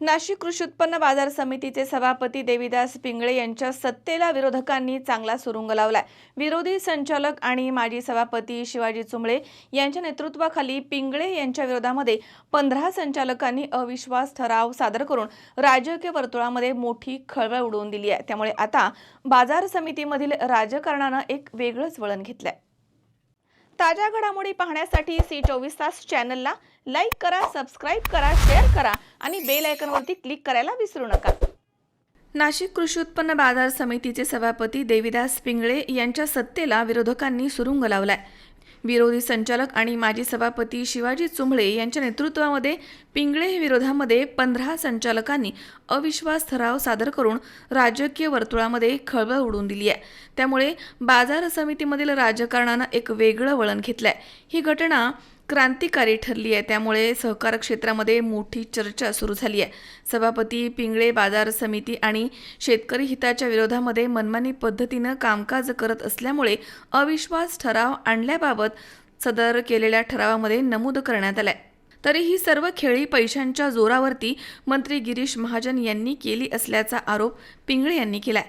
नाशिक कृषी उत्पन्न बाजार समितीचे सभापती देविदास पिंगळे यांच्या सत्तेला विरोधकांनी चांगला सुरुंग लावलाय. विरोधी संचालक आणि माजी सभापती शिवाजी चुंबळे यांच्या नेतृत्वाखाली पिंगळे यांच्या विरोधामध्ये पंधरा संचालकांनी अविश्वास ठराव सादर करून राजकीय वर्तुळामध्ये मोठी खळबळ उडवून दिली आहे. त्यामुळे आता बाजार समितीमधील राजकारणानं एक वेगळंच वळण घेतलंय. ताज्या घडामोडी पाहण्यासाठी सी चोवीस तास चॅनलला लाईक करा सबस्क्राईब करा शेअर करा आणि बेल आयकॉनवरती क्लिक करायला विसरू नका. नाशिक कृषी उत्पन्न बाजार समितीचे सभापती देविदास पिंगळे यांच्या सत्तेला विरोधकांनी सुरुंग लावलाय. विरोधी संचालक आणि माजी सभापती शिवाजी चुंबळे यांच्या नेतृत्वामध्ये पिंगळे विरोधामध्ये पंधरा संचालकांनी अविश्वास ठराव सादर करून राजकीय वर्तुळामध्ये खळबळ उडून दिली आहे. त्यामुळे बाजार समितीमधील राजकारणानं एक वेगळं वळण घेतलंय. ही घटना क्रांतिकारी ठरली आहे. त्यामुळे सहकार क्षेत्रामध्ये मोठी चर्चा सुरू झाली आहे. सभापती पिंगळे बाजार समिती आणि शेतकरी हिताच्या विरोधामध्ये मनमानी पद्धतीनं कामकाज करत असल्यामुळे अविश्वास ठराव आणल्याबाबत सदर केलेल्या ठरावामध्ये नमूद करण्यात आलाय. तरी ही सर्व खेळी पैशांच्या जोरावरती मंत्री गिरीश महाजन यांनी केली असल्याचा आरोप पिंगळे यांनी केलाय.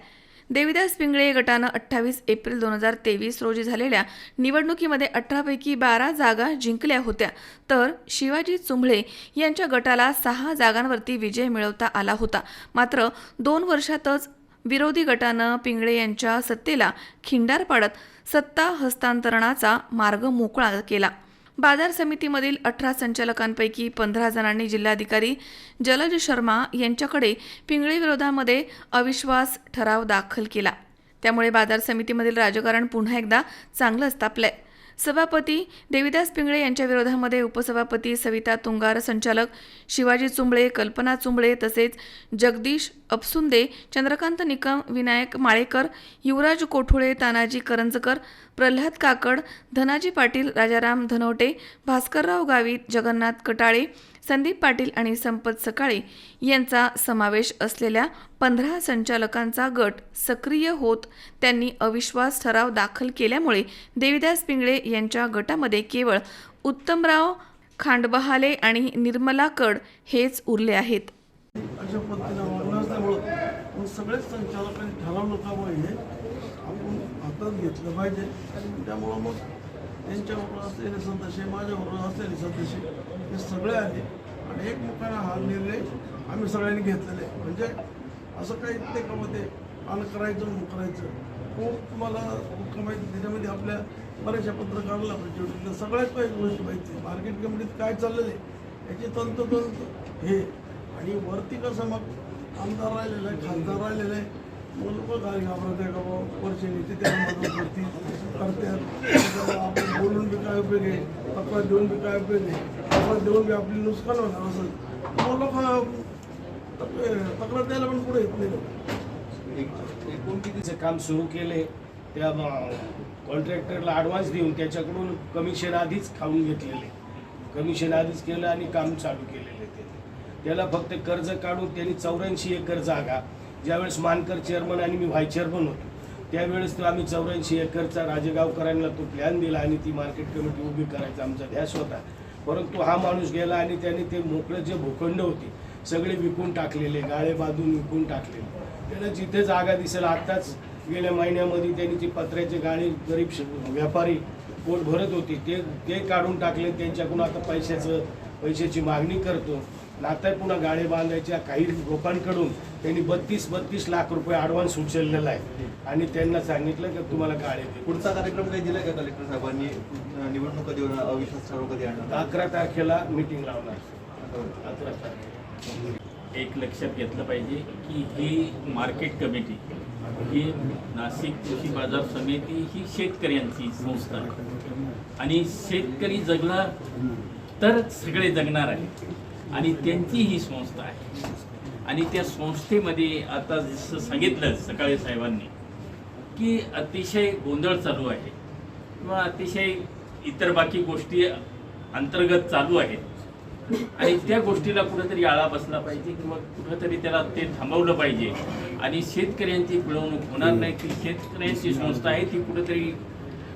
देविदास पिंगळे गटानं अठ्ठावीस एप्रिल दोन हजार तेवीस रोजी झालेल्या निवडणुकीमध्ये अठरापैकी बारा जागा जिंकल्या होत्या. तर शिवाजी चुंभळे यांच्या गटाला सहा जागांवरती विजय मिळवता आला होता. मात्र दोन वर्षातच विरोधी गटानं पिंगळे यांच्या सत्तेला खिंडार पाडत सत्ता हस्तांतरणाचा मार्ग मोकळा केला. बाजार समितीमधील अठरा संचालकांपैकी पंधरा जणांनी जिल्हाधिकारी जलज शर्मा यांच्याकडे पिंगळी विरोधामध्ये अविश्वास ठराव दाखल केला. त्यामुळे बाजार समितीमधील राजकारण पुन्हा एकदा चांगलंच तापलंय. सभापती देविदास पिंगळे यांच्या विरोधामध्ये उपसभापती सविता तुंगार संचालक शिवाजी चुंबळे कल्पना चुंबळे तसेच जगदीश अपसुंदे चंद्रकांत निकम विनायक माळेकर युवराज कोठुळे तानाजी करंजकर प्रल्हाद काकड धनाजी पाटील राजाराम धनवटे भास्करराव गावित जगन्नाथ कटाळे संदीप पाटील आणि संपत सकाळे यांचा समावेश असलेल्या पंधरा संचालकांचा गट सक्रिय होत त्यांनी अविश्वास ठराव दाखल केल्यामुळे देविदास पिंगळे यांच्या गटामध्ये केवळ उत्तमराव खांडबहाले आणि निर्मला कड हेच उरले आहेत. अशा पद्धतीनं सगळेच संचालकांनी ठराव का हे आपण हातात घेतलं पाहिजे. त्यामुळं मग त्यांच्याबरोबर असलेले सदस्य माझ्याबरोबर असलेले सदस्य हे सगळे आले आणि एकमेकांना हा निर्णय आम्ही सगळ्यांनी घेतलेला आहे. म्हणजे असं काही ते का मग ते आलं करायचं म्हणून करायचं. खूप तुम्हाला दुःख माहिती त्याच्यामध्ये आपल्या बऱ्याचशा पत्रकाराला म्हणजे सगळ्यात काही गोष्टी माहिती मार्केट कमिटीत काय चाललेलं आहे? याची तंतोतंत हे. आणि वरती कसं मग आमदार राहिलेलं आहे खासदार राहिलेलं आहे. लोक काय घाबरत आहे का बाबा वरचे नेते त्याला मदत करतात आपण बोलून बी काय उपयोग आहे तक्रार देऊन बी काय उपयोग आहे तक्रार देऊन बी आपली नुकसान होणार असं मग लोक तक्रार द्यायला पण पुढे येत नाही एकूण कितीचं काम सुरू केले त्या कॉन्ट्रॅक्टरला ॲडव्हान्स देऊन त्याच्याकडून कमिशन आधीच खाऊन घेतलेले. कमिशन आधीच केलं आणि काम चालू केलेले ते. त्याला फक्त कर्ज काढून त्यांनी चौऱ्याऐंशी एकर जागा ज्यावेळेस मानकर चेअरमन आणि मी व्हाईस चेअरमन होतो त्यावेळेस तर आम्ही चौऱ्याऐंशी एकरचा राजेगावकरांना तो प्लॅन दिला आणि ती मार्केट कमिटी उभी करायचा आमचा ध्यास होता परंतु हा माणूस गेला आणि त्याने ते मोकळं जे भूखंड होते सगळे विकून टाकलेले गाळे बांधून विकून टाकलेले. त्याला जिथे जागा दिसेल आत्ताच गेल्या महिन्यामध्ये त्यांनी ती पत्र्याचे गाळे गरीब व्यापारी पोट भरत होती. ते ते काढून टाकले त्यांच्याकडून आता पैशाचं पैशाची मागणी करतो. आता पुन्हा गाळे बांधायच्या काही लोकांकडून त्यांनी बत्तीस बत्तीस लाख रुपये ॲडव्हान्स उचललेला आहे. आणि त्यांना सांगितलं की तुम्हाला गाळे पुढचा कार्यक्रम काही दिलाय का कलेक्टर साहेबांनी? निवडणूक कधी होणार अविश्वास ठराव कधी आणणार? अकरा तारखेला मीटिंग लावणार. अकरा तारखेला. एक लक्षात घेतलं पाहिजे की ही मार्केट कमिटी ही नाशिक कृषी बाजार समिती ही शेतकऱ्यांची संस्था आहे. आणि शेतकरी जगला तर सगळे जगणार आहे आणि त्यांची ही संस्था आहे. आणि त्या संस्थेमध्ये आता जसं सांगितलं सकाळी साहेबांनी की अतिशय गोंधळ चालू आहे. किंवा अतिशय इतर बाकी गोष्टी अंतर्गत चालू आहेत. आणि त्या गोष्टीला कुठेतरी आळा बसला पाहिजे किंवा कुठंतरी त्याला ते थांबवलं पाहिजे. आणि शेतकऱ्यांची पिळवणूक होणार नाही ती शेतकऱ्यांची संस्था आहे ती कुठेतरी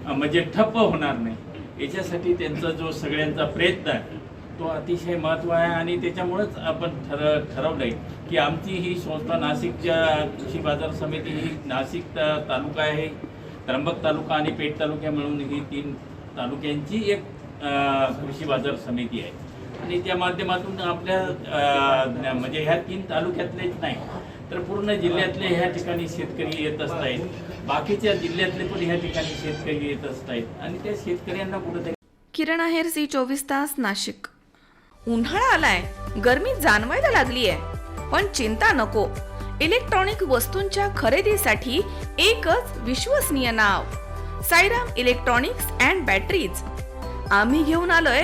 म्हणजे ठप्प होणार नाही. याच्यासाठी त्यांचा जो सगळ्यांचा प्रयत्न आहे तो अतिशय महत्त्व आहे आणि त्याच्यामुळंच आपण ठर ठरवलं आहे की आमची ही संस्था नाशिकच्या कृषी बाजार समिती ही नाशिक ता- तालुका आहे. त्र्यंबक तालुका आणि पेठ तालुक्या मिळून ही तीन तालुक्यांची एक कृषी बाजार समिती आहे. आणि त्या माध्यमातून आपल्या म्हणजे ह्या तीन तालुक्यातलेच नाही तर पूर्ण जिल्ह्यातले ह्या ठिकाणी शेतकरी येत असतायत. बाकीच्या जिल्ह्यातले पण ह्या ठिकाणी शेतकरी येत असतायत. आणि त्या शेतकऱ्यांना कुठेतरी किरण आहेर सी चोवीस तास नाशिक. उन्हाळा आलाय गर्मी जाणवायला लागली आहे पण चिंता नको. इलेक्ट्रॉनिक वस्तूंच्या खरेदीसाठी एकच विश्वसनीय नाव साईराम इलेक्ट्रॉनिक्स अँड बॅटरीज. आम्ही घेऊन आलोय